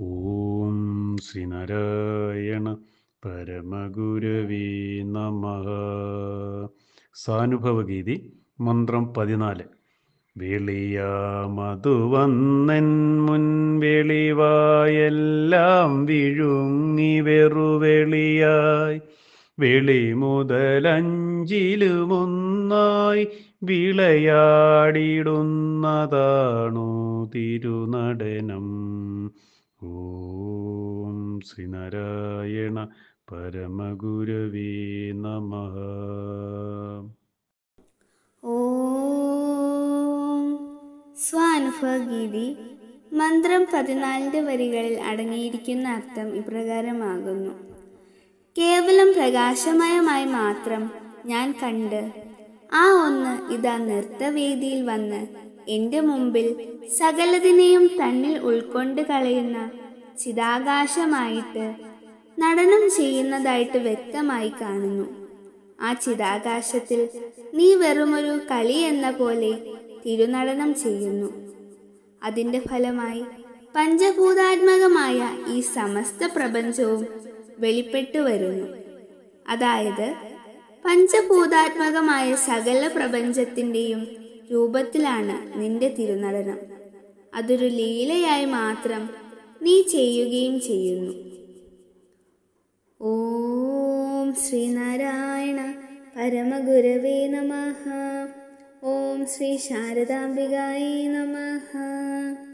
ഓം ശ്രീനാരായണ പരമഗുരവീ നമ. സാനുഭവഗീതി മന്ത്രം പതിനാല്. വെളിയാമതു വന്നൻ മുൻ വെളിവായെല്ലാം വിഴുങ്ങി വെറുവെളിയായി വെളി മുതലഞ്ചിലുമൊന്നായി വിളയാടിടുന്നതാണു തിരുനടനം. ശ്രീനാരായണ പരമഗുരവേ നമ. സ്വാനുഭവഗീതി മന്ത്രം പതിനാലിന്റെ വരികളിൽ അടങ്ങിയിരിക്കുന്ന അർത്ഥം ഇപ്രകാരമാകുന്നു. കേവലം പ്രകാശമയമായി മാത്രം ഞാൻ കണ്ട് ആ ഒന്ന് ഇതാ നൃത്തവേദിയിൽ വന്ന് എന്റെ മുമ്പിൽ സകലതിനെയും തന്നിൽ ഉൾക്കൊണ്ട് കളയുന്ന ചിതാകാശമായിട്ട് നടനം ചെയ്യുന്നതായിട്ട് വ്യക്തമായി കാണുന്നു. ആ ചിതാകാശത്തിൽ നീ വെറുമൊരു കളി എന്ന പോലെ തിരുനടനം ചെയ്യുന്നു. അതിന്റെ ഫലമായി പഞ്ചഭൂതാത്മകമായ ഈ സമസ്ത പ്രപഞ്ചവും വെളിപ്പെട്ടു വരുന്നു. അതായത് പഞ്ചഭൂതാത്മകമായ സകല പ്രപഞ്ചത്തിന്റെയും രൂപത്തിലാണ് നിന്റെ തിരുനടനം. അതൊരു ലീലയായി മാത്രം നീ ചെയ്യുകയും ചെയ്യുന്നു. ഓം ശ്രീനാരായണ പരമഗുരവേ നമ. ഓം ശ്രീ ശാരദാംബികായേ നമഃ.